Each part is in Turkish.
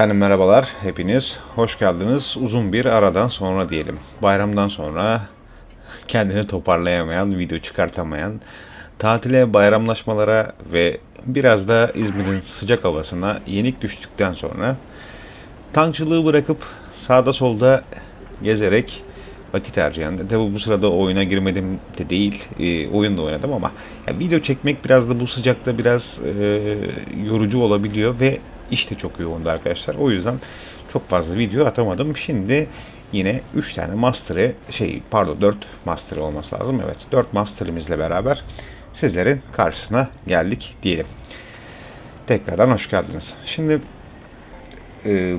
Efendim merhabalar hepiniz. Hoş geldiniz. Uzun bir aradan sonra diyelim. Bayramdan sonra kendini toparlayamayan, video çıkartamayan, tatile, bayramlaşmalara ve biraz da İzmir'in sıcak havasına yenik düştükten sonra tankçılığı bırakıp sağda solda gezerek vakit harcayan. Tabi bu sırada oyuna girmedim de değil, e, oyun da oynadım ama ya video çekmek biraz da bu sıcakta biraz e, yorucu olabiliyor ve iş de çok yoğundu arkadaşlar. O yüzden çok fazla video atamadım. Şimdi yine 3 tane master'ı şey pardon 4 master olması lazım. Evet 4 master'ımızla beraber sizlerin karşısına geldik diyelim. Tekrardan hoş geldiniz. Şimdi e,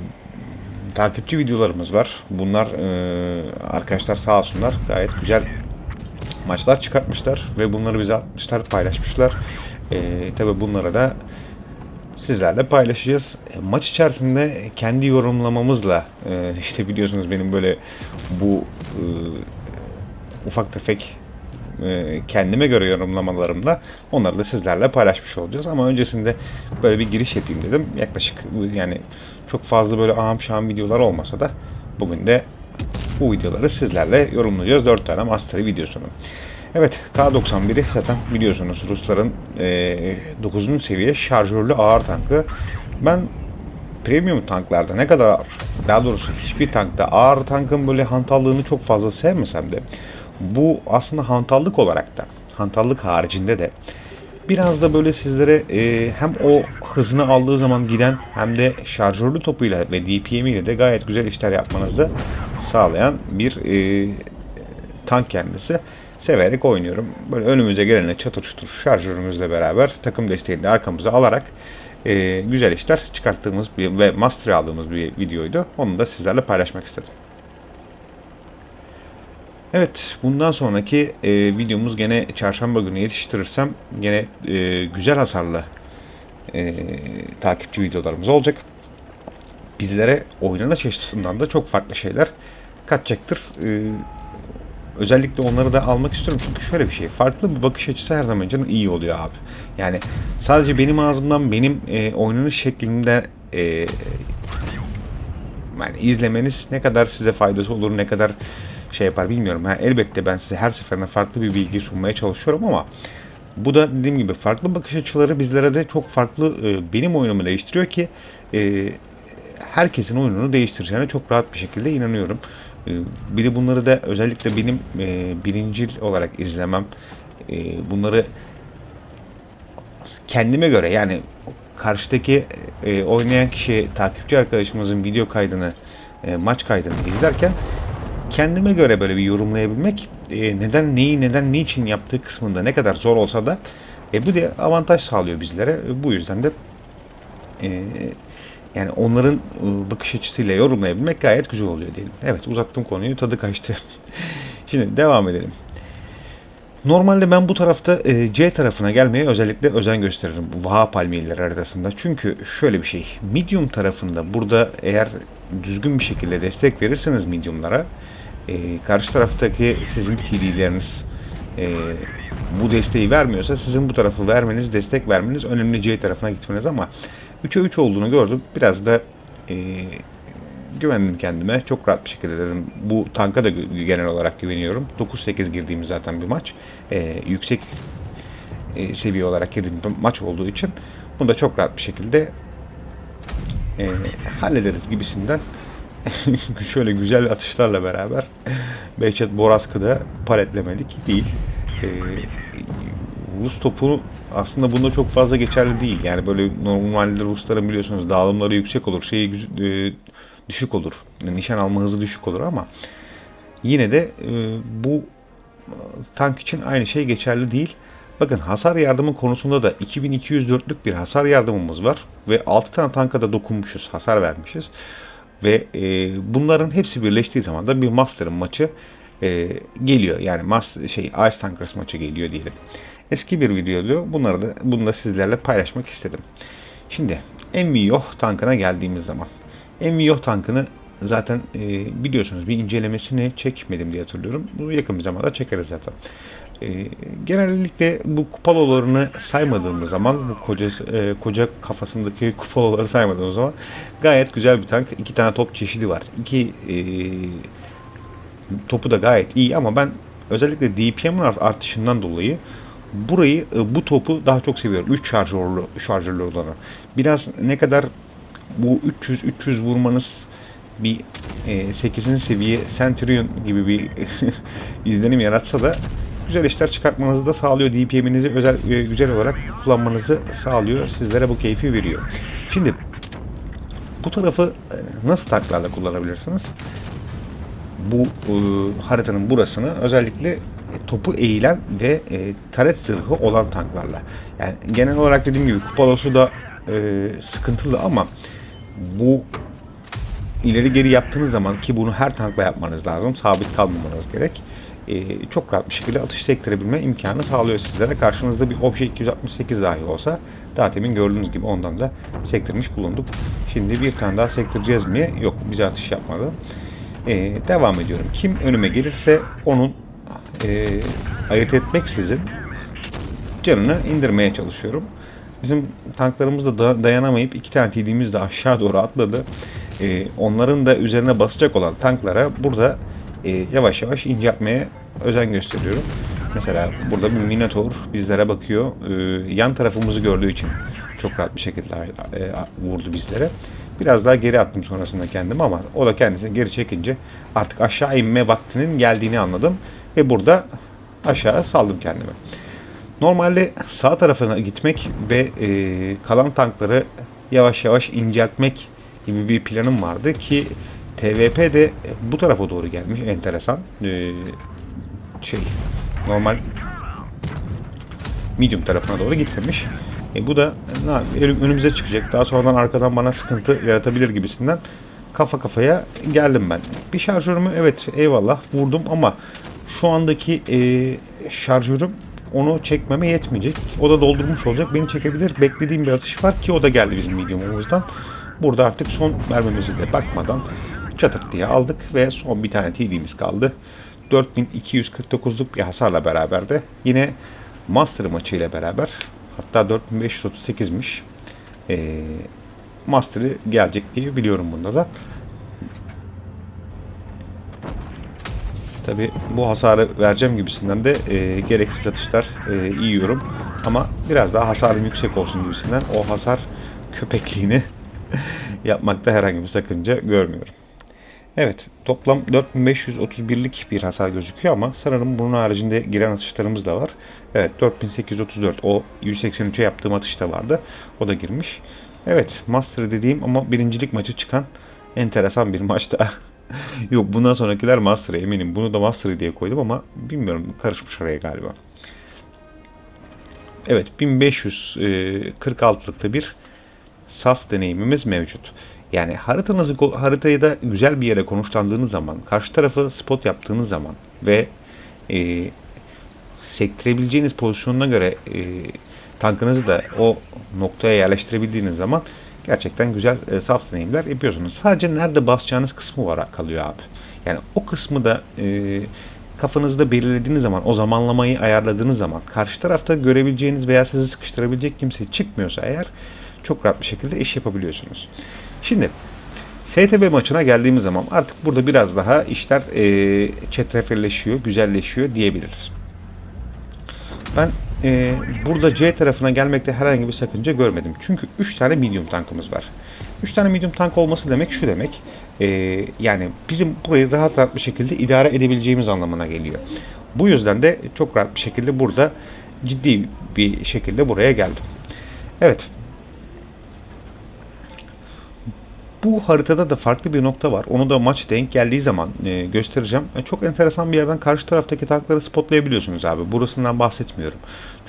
takipçi videolarımız var. Bunlar e, arkadaşlar sağ olsunlar gayet güzel maçlar çıkartmışlar ve bunları bize atmışlar, paylaşmışlar. E, tabii bunlara da sizlerle paylaşacağız. E, maç içerisinde kendi yorumlamamızla e, işte biliyorsunuz benim böyle bu e, ufak tefek kendime göre yorumlamalarımla onları da sizlerle paylaşmış olacağız. Ama öncesinde böyle bir giriş yapayım dedim. Yaklaşık yani çok fazla böyle aham şahım videolar olmasa da bugün de bu videoları sizlerle yorumlayacağız. 4 tane master videosunu. Evet K91'i zaten biliyorsunuz Rusların e, 9. seviye şarjörlü ağır tankı. Ben premium tanklarda ne kadar daha doğrusu hiçbir tankta ağır tankın böyle hantallığını çok fazla sevmesem de bu aslında hantallık olarak da hantallık haricinde de biraz da böyle sizlere e, hem o hızını aldığı zaman giden hem de şarjörlü topuyla ve DPM ile de gayet güzel işler yapmanızı sağlayan bir e, tank kendisi. Severek oynuyorum. Böyle önümüze gelene çatır çutur şarjörümüzle beraber takım desteğini de arkamıza alarak e, güzel işler çıkarttığımız bir, ve master aldığımız bir videoydu. Onu da sizlerle paylaşmak istedim. Evet, bundan sonraki e, videomuz gene çarşamba günü yetiştirirsem gene e, güzel hasarlı e, takipçi videolarımız olacak. Bizlere oynanış açısından da çok farklı şeyler katacaktır. E, özellikle onları da almak istiyorum çünkü şöyle bir şey, farklı bir bakış açısı her zaman canım iyi oluyor abi. Yani sadece benim ağzımdan benim e, oynanış şeklimde e, yani izlemeniz ne kadar size faydası olur, ne kadar şey yapar bilmiyorum. Ha, elbette ben size her seferinde farklı bir bilgi sunmaya çalışıyorum ama bu da dediğim gibi farklı bakış açıları bizlere de çok farklı e, benim oyunumu değiştiriyor ki e, herkesin oyununu değiştireceğine çok rahat bir şekilde inanıyorum. E, bir de bunları da özellikle benim e, birincil olarak izlemem, e, bunları kendime göre yani karşıdaki e, oynayan kişi takipçi arkadaşımızın video kaydını, maç kaydını izlerken kendime göre böyle bir yorumlayabilmek neden neyi neden niçin yaptığı kısmında ne kadar zor olsa da e, bu da avantaj sağlıyor bizlere. Bu yüzden de e, yani onların e, bakış açısıyla yorumlayabilmek gayet güzel oluyor diyelim. Evet uzattım konuyu tadı kaçtı. Şimdi devam edelim. Normalde ben bu tarafta e, C tarafına gelmeye özellikle özen gösteririm. Bu Vaha palmiyeleri arasında. Çünkü şöyle bir şey. Medium tarafında burada eğer düzgün bir şekilde destek verirseniz mediumlara e, karşı taraftaki sizin TD'leriniz bu desteği vermiyorsa sizin bu tarafı vermeniz, destek vermeniz önemli C tarafına gitmeniz ama 3'e 3 olduğunu gördüm. Biraz da e, güvendim kendime. Çok rahat bir şekilde dedim. Bu tanka da genel olarak güveniyorum. 9-8 girdiğimiz zaten bir maç. E, yüksek e, seviye olarak girdiğim bir maç olduğu için bunu da çok rahat bir şekilde e, hallederiz gibisinden şöyle güzel atışlarla beraber Behçet Borazkı'da paletlemedik değil. E, Rus topu aslında bunda çok fazla geçerli değil. Yani böyle normalde Rusların biliyorsunuz dağılımları yüksek olur. Şeyi e, düşük olur. Nişan alma hızı düşük olur ama yine de e, bu tank için aynı şey geçerli değil. Bakın hasar yardımı konusunda da 2204'lük bir hasar yardımımız var ve 6 tane tanka da dokunmuşuz, hasar vermişiz. Ve e, bunların hepsi birleştiği zaman da bir Master'ın maçı e, geliyor. Yani Master, şey Ice Tankers maçı geliyor diyelim. Eski bir video diyor. Bunları da bunu da sizlerle paylaşmak istedim. Şimdi Envio tankına geldiğimiz zaman Envio tankını zaten e, biliyorsunuz bir incelemesini çekmedim diye hatırlıyorum. Bunu yakın bir zamanda çekeriz zaten. E, genellikle bu kupalolarını saymadığımız zaman, bu koca, e, koca kafasındaki kupaloları saymadığımız zaman gayet güzel bir tank. İki tane top çeşidi var. İki e, topu da gayet iyi ama ben özellikle DPM'in art- artışından dolayı burayı e, bu topu daha çok seviyorum. 3 şarjörlü şarjörlü olanı. Biraz ne kadar bu 300 300 vurmanız bir e, 8. seviye Centurion gibi bir izlenim yaratsa da güzel işler çıkartmanızı da sağlıyor. DPM'inizi özel e, güzel olarak kullanmanızı sağlıyor. Sizlere bu keyfi veriyor. Şimdi bu tarafı e, nasıl tanklarla kullanabilirsiniz? bu e, haritanın burasını özellikle topu eğilen ve e, taret zırhı olan tanklarla. Yani genel olarak dediğim gibi kupalosu da e, sıkıntılı ama bu ileri geri yaptığınız zaman ki bunu her tankla yapmanız lazım. Sabit kalmamanız gerek. E, çok rahat bir şekilde atış sektirebilme imkanı sağlıyor sizlere. Karşınızda bir obje 268 dahi olsa daha temin gördüğünüz gibi ondan da sektirmiş bulunduk. Şimdi bir tane daha sektireceğiz mi? Yok bize atış yapmadı. Ee, devam ediyorum. Kim önüme gelirse onun e, ayırt etmeksizin canını indirmeye çalışıyorum. Bizim tanklarımız da da- dayanamayıp iki tane TD'miz de aşağı doğru atladı. Ee, onların da üzerine basacak olan tanklara burada e, yavaş yavaş inceltmeye özen gösteriyorum. Mesela burada bir Minotaur bizlere bakıyor. Ee, yan tarafımızı gördüğü için çok rahat bir şekilde e, vurdu bizlere. Biraz daha geri attım sonrasında kendimi ama o da kendisini geri çekince artık aşağı inme vaktinin geldiğini anladım. Ve burada aşağı saldım kendimi. Normalde sağ tarafına gitmek ve e, kalan tankları yavaş yavaş inceltmek gibi bir planım vardı ki TVP de bu tarafa doğru gelmiş enteresan. E, şey normal medium tarafına doğru gitmemiş. E, bu da yapayım, önümüze çıkacak. Daha sonradan arkadan bana sıkıntı yaratabilir gibisinden kafa kafaya geldim ben. Bir şarjörümü evet eyvallah vurdum ama şu andaki e, şarjörüm onu çekmeme yetmeyecek. O da doldurmuş olacak. Beni çekebilir. Beklediğim bir atış var ki o da geldi bizim medium'umuzdan. Burada artık son mermimizi de bakmadan çatırt diye aldık ve son bir tane TD'miz kaldı. 4249'luk bir hasarla beraber de yine Master maçı ile beraber hatta 4538'miş. Ee, Master'ı gelecek diye biliyorum bunda da. Tabi bu hasarı vereceğim gibisinden de e, gereksiz atışlar e, yiyorum. Ama biraz daha hasarım yüksek olsun gibisinden o hasar köpekliğini yapmakta herhangi bir sakınca görmüyorum. Evet toplam 4531'lik bir hasar gözüküyor ama sanırım bunun haricinde giren atışlarımız da var. Evet 4834 o 183'e yaptığım atış da vardı. O da girmiş. Evet Master dediğim ama birincilik maçı çıkan enteresan bir maçta. Yok bundan sonrakiler Master'a eminim. Bunu da Master diye koydum ama bilmiyorum karışmış araya galiba. Evet 1546'lıkta bir saf deneyimimiz mevcut. Yani haritanızı haritayı da güzel bir yere konuşlandığınız zaman, karşı tarafı spot yaptığınız zaman ve e, sektirebileceğiniz pozisyonuna göre e, tankınızı da o noktaya yerleştirebildiğiniz zaman gerçekten güzel e, saf deneyimler yapıyorsunuz. Sadece nerede basacağınız kısmı var kalıyor abi. Yani o kısmı da e, kafanızda belirlediğiniz zaman, o zamanlamayı ayarladığınız zaman, karşı tarafta görebileceğiniz veya sizi sıkıştırabilecek kimse çıkmıyorsa eğer çok rahat bir şekilde iş yapabiliyorsunuz. Şimdi STB maçına geldiğimiz zaman artık burada biraz daha işler e, çetrefilleşiyor, güzelleşiyor diyebiliriz. Ben e, burada C tarafına gelmekte herhangi bir sakınca görmedim. Çünkü 3 tane medium tankımız var. 3 tane medium tank olması demek şu demek. E, yani bizim burayı rahat rahat bir şekilde idare edebileceğimiz anlamına geliyor. Bu yüzden de çok rahat bir şekilde burada ciddi bir şekilde buraya geldim. Evet Bu haritada da farklı bir nokta var. Onu da maç denk geldiği zaman e, göstereceğim. E, çok enteresan bir yerden karşı taraftaki tankları spotlayabiliyorsunuz abi. Burasından bahsetmiyorum.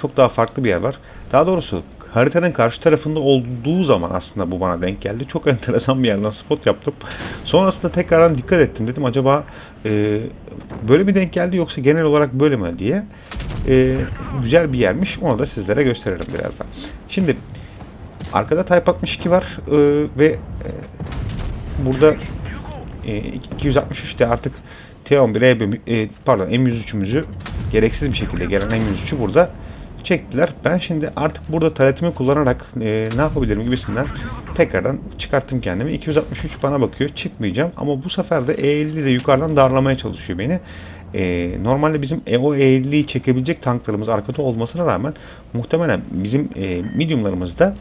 Çok daha farklı bir yer var. Daha doğrusu haritanın karşı tarafında olduğu zaman aslında bu bana denk geldi. Çok enteresan bir yerden spot yaptım. Sonrasında tekrardan dikkat ettim. Dedim acaba e, böyle mi denk geldi yoksa genel olarak böyle mi diye. E, güzel bir yermiş. Onu da sizlere gösteririm birazdan. Şimdi Arkada Type 62 var e, ve e, burada e, 263'te artık T11 e, pardon M103'ümüzü gereksiz bir şekilde gelen M103'ü burada çektiler. Ben şimdi artık burada taretimi kullanarak e, ne yapabilirim gibisinden tekrardan çıkarttım kendimi. 263 bana bakıyor. Çıkmayacağım ama bu sefer de E50 de yukarıdan darlamaya çalışıyor beni. E, normalde bizim e, o E50'yi çekebilecek tanklarımız arkada olmasına rağmen muhtemelen bizim e, mediumlarımızda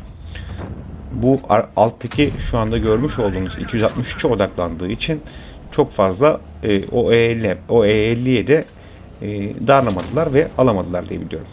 bu alttaki şu anda görmüş olduğunuz 263'e odaklandığı için çok fazla e, o E50 o E50'ye de e, darlamadılar ve alamadılar diye biliyorum.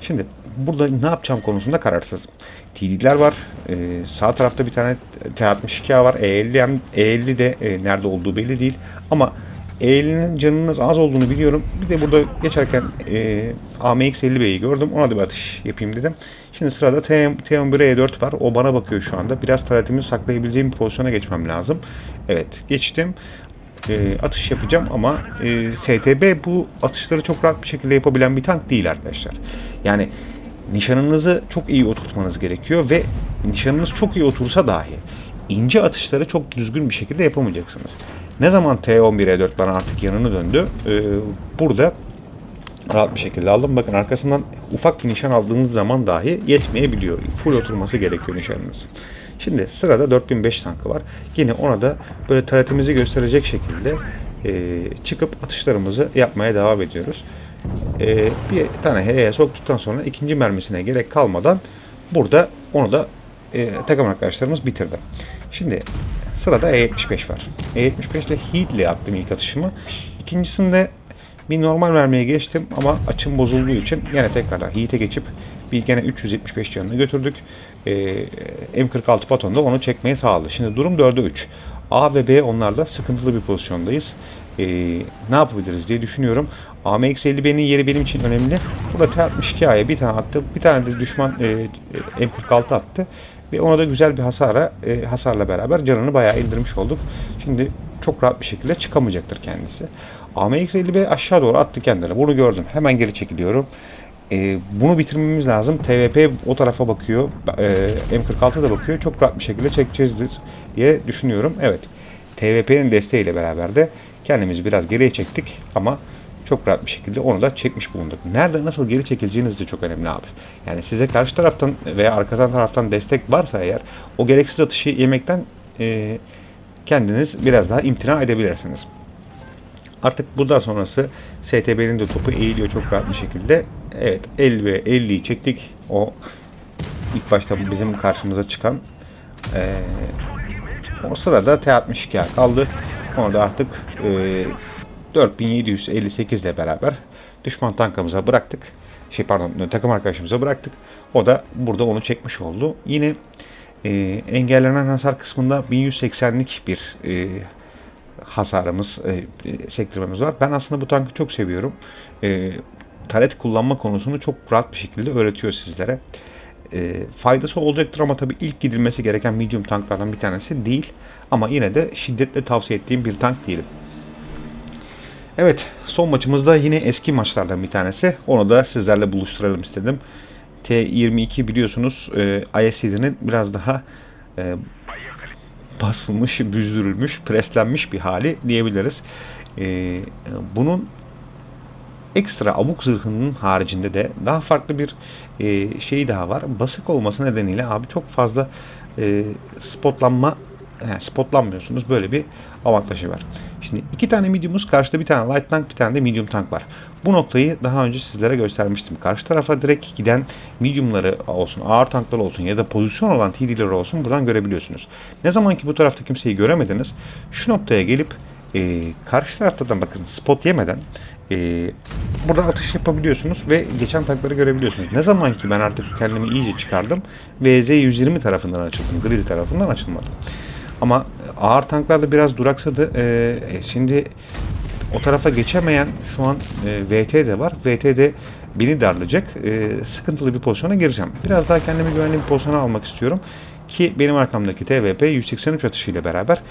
Şimdi burada ne yapacağım konusunda kararsızım. TD'ler var. E, sağ tarafta bir tane T62A var. E50 hem E50 de e, nerede olduğu belli değil. Ama E50'nin canının az olduğunu biliyorum. Bir de burada geçerken e, AMX50B'yi gördüm. Ona da bir atış yapayım dedim. Şimdi sırada T, T11E4 var. O bana bakıyor şu anda. Biraz taratimi saklayabileceğim bir pozisyona geçmem lazım. Evet geçtim. E, atış yapacağım ama e, STB bu atışları çok rahat bir şekilde yapabilen bir tank değil arkadaşlar. Yani nişanınızı çok iyi oturtmanız gerekiyor ve nişanınız çok iyi otursa dahi ince atışları çok düzgün bir şekilde yapamayacaksınız. Ne zaman T11E4 bana artık yanını döndü, e, burada rahat bir şekilde aldım. Bakın arkasından ufak bir nişan aldığınız zaman dahi yetmeyebiliyor. Full oturması gerekiyor nişanınız. Şimdi sırada 4005 tankı var. Yine ona da böyle taratimizi gösterecek şekilde e, çıkıp atışlarımızı yapmaya devam ediyoruz. E, bir tane H'ye soktuktan sonra ikinci mermisine gerek kalmadan burada onu da takım arkadaşlarımız bitirdi. Şimdi sırada E75 var. E75 ile Heat ile attım ilk atışımı. İkincisinde bir normal mermiye geçtim ama açım bozulduğu için yine tekrardan Heat'e geçip bir gene 375 canını götürdük. Ee, M46 Patton da onu çekmeyi sağladı. Şimdi durum 4'e 3. A ve B onlarda sıkıntılı bir pozisyondayız. Ee, ne yapabiliriz diye düşünüyorum. AMX-50B'nin yeri benim için önemli. Burada T-62A'ya bir tane attı. Bir tane de düşman e, M46 attı. Ve ona da güzel bir hasara, e, hasarla beraber canını bayağı indirmiş olduk. Şimdi çok rahat bir şekilde çıkamayacaktır kendisi. AMX-50B aşağı doğru attı kendini. Bunu gördüm. Hemen geri çekiliyorum. Ee, bunu bitirmemiz lazım. TVP o tarafa bakıyor. Ee, M46 da bakıyor. Çok rahat bir şekilde çekeceğizdir diye düşünüyorum. Evet. TVP'nin desteğiyle beraber de kendimizi biraz geriye çektik ama çok rahat bir şekilde onu da çekmiş bulunduk. Nerede nasıl geri çekileceğiniz de çok önemli abi. Yani size karşı taraftan veya arkadan taraftan destek varsa eğer o gereksiz atışı yemekten e, kendiniz biraz daha imtina edebilirsiniz. Artık bundan sonrası STB'nin de topu eğiliyor çok rahat bir şekilde. Evet 50 ve 50'yi çektik. O ilk başta bizim karşımıza çıkan ee, o sırada T62 kaldı. Onu da artık e, 4758 ile beraber düşman tankımıza bıraktık. Şey pardon takım arkadaşımıza bıraktık. O da burada onu çekmiş oldu. Yine e, engellenen hasar kısmında 1180'lik bir e, hasarımız, e, sektirmemiz var. Ben aslında bu tankı çok seviyorum. E, taret kullanma konusunu çok rahat bir şekilde öğretiyor sizlere. E, faydası olacaktır ama tabii ilk gidilmesi gereken medium tanklardan bir tanesi değil. Ama yine de şiddetle tavsiye ettiğim bir tank değilim. Evet, son maçımızda yine eski maçlardan bir tanesi. Onu da sizlerle buluşturalım istedim. T22 biliyorsunuz e, ISC'nin biraz daha e, basılmış, büzdürülmüş, preslenmiş bir hali diyebiliriz. Ee, bunun ekstra abuk zırhının haricinde de daha farklı bir e, şeyi daha var. Basık olması nedeniyle abi çok fazla e, spotlanma yani spotlanmıyorsunuz. Böyle bir avantajı var. Şimdi iki tane medium'uz karşıda bir tane light tank bir tane de medium tank var. Bu noktayı daha önce sizlere göstermiştim. Karşı tarafa direkt giden medium'ları olsun, ağır tanklar olsun ya da pozisyon olan TD'leri olsun buradan görebiliyorsunuz. Ne zaman ki bu tarafta kimseyi göremediniz, şu noktaya gelip e, karşı taraftan bakın spot yemeden e, burada atış yapabiliyorsunuz ve geçen tankları görebiliyorsunuz. Ne zaman ki ben artık kendimi iyice çıkardım, VZ-120 tarafından açıldım, grid tarafından açılmadım. Ama ağır tanklarda biraz duraksadı. Ee, şimdi o tarafa geçemeyen şu an e, VT de var. VT de beni darlayacak. E, sıkıntılı bir pozisyona gireceğim. Biraz daha kendimi güvenli bir pozisyona almak istiyorum. Ki benim arkamdaki TVP 183 atışıyla beraber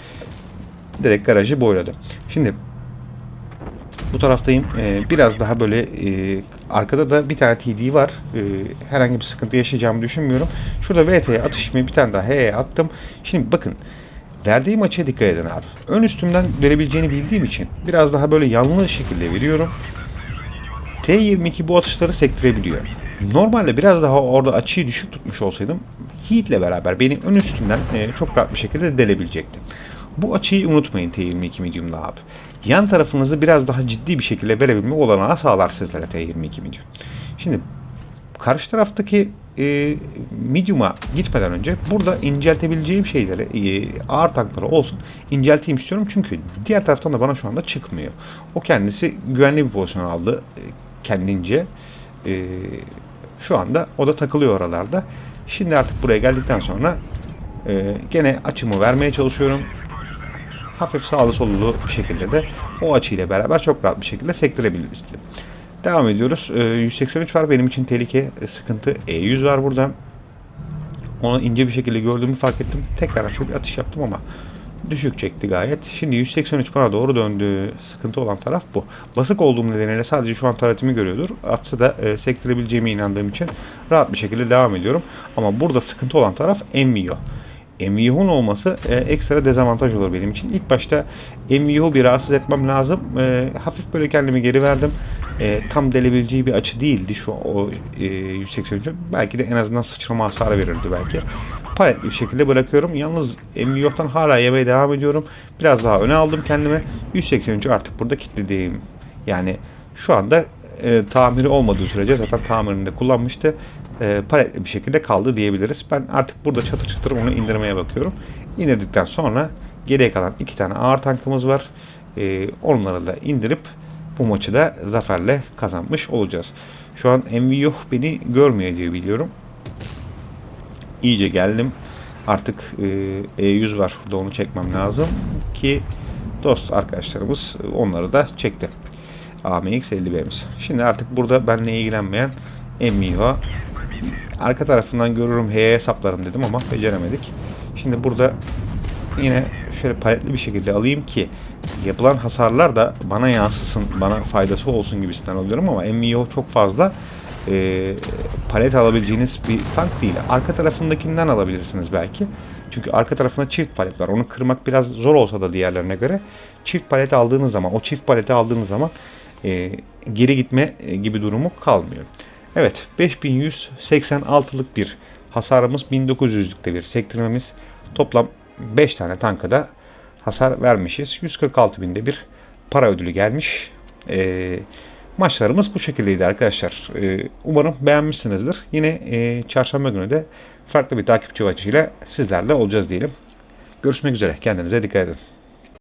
direkt garajı boyladı. Şimdi bu taraftayım. Ee, biraz daha böyle e, arkada da bir tane TD var. E, herhangi bir sıkıntı yaşayacağımı düşünmüyorum. Şurada VT'ye atışımı bir tane daha H'ye attım. Şimdi bakın Verdiğim açıya dikkat edin abi. Ön üstümden verebileceğini bildiğim için biraz daha böyle yanlı şekilde veriyorum. T22 bu atışları sektirebiliyor. Normalde biraz daha orada açıyı düşük tutmuş olsaydım Heat ile beraber benim ön üstümden e, çok rahat bir şekilde delebilecekti. Bu açıyı unutmayın T22 medium'da abi. Yan tarafınızı biraz daha ciddi bir şekilde verebilme olanağı sağlar sizlere T22 medium. Şimdi karşı taraftaki e, medium'a gitmeden önce burada inceltebileceğim şeyleri e, ağır tankları olsun incelteyim istiyorum çünkü diğer taraftan da bana şu anda çıkmıyor. O kendisi güvenli bir pozisyon aldı e, kendince. E, şu anda o da takılıyor oralarda. Şimdi artık buraya geldikten sonra e, gene açımı vermeye çalışıyorum. Hafif sağlı sollu bir şekilde de o açıyla beraber çok rahat bir şekilde sektirebiliriz. Devam ediyoruz. E, 183 var benim için tehlike, e, sıkıntı. E100 var burada. Onu ince bir şekilde gördüğümü fark ettim. Tekrar şöyle bir atış yaptım ama düşük çekti gayet. Şimdi 183 bana doğru döndü. Sıkıntı olan taraf bu. Basık olduğum nedeniyle sadece şu an taratimi görüyordur. Atsa da e, sektirebileceğime inandığım için rahat bir şekilde devam ediyorum. Ama burada sıkıntı olan taraf MVO. MVO'nun olması e, ekstra dezavantaj olur benim için. İlk başta MVO bir rahatsız etmem lazım. E, hafif böyle kendimi geri verdim. E, tam delebileceği bir açı değildi şu o e, 183. Belki de en azından sıçrama hasarı verirdi belki paletli bir şekilde bırakıyorum. Yalnız MVO'dan hala yemeye devam ediyorum. Biraz daha öne aldım kendime. 183 artık burada kilitledim. Yani şu anda e, tamiri olmadığı sürece zaten tamirinde kullanmıştı. E, paletli bir şekilde kaldı diyebiliriz. Ben artık burada çatır çatır onu indirmeye bakıyorum. İndirdikten sonra geriye kalan iki tane ağır tankımız var. E, onları da indirip bu maçı da zaferle kazanmış olacağız. Şu an MVO beni görmüyor diye biliyorum iyice geldim. Artık e, E100 var. Burada onu çekmem lazım ki dost arkadaşlarımız e, onları da çekti. AMX 50B'miz. Şimdi artık burada benimle ilgilenmeyen MIHA arka tarafından görürüm H'ye hesaplarım dedim ama beceremedik. Şimdi burada yine şöyle paletli bir şekilde alayım ki yapılan hasarlar da bana yansısın, bana faydası olsun gibisinden alıyorum ama MIO çok fazla e, palet alabileceğiniz bir tank değil. Arka tarafındakinden alabilirsiniz belki. Çünkü arka tarafında çift palet var. Onu kırmak biraz zor olsa da diğerlerine göre çift palet aldığınız zaman, o çift paleti aldığınız zaman e, geri gitme e, gibi durumu kalmıyor. Evet, 5186'lık bir hasarımız, 1900'lükte bir sektirmemiz. Toplam 5 tane tanka da hasar vermişiz. 146 binde bir para ödülü gelmiş. Eee Maçlarımız bu şekildeydi arkadaşlar. Ee, umarım beğenmişsinizdir. Yine e, çarşamba günü de farklı bir takipçi maçıyla sizlerle olacağız diyelim. Görüşmek üzere. Kendinize dikkat edin.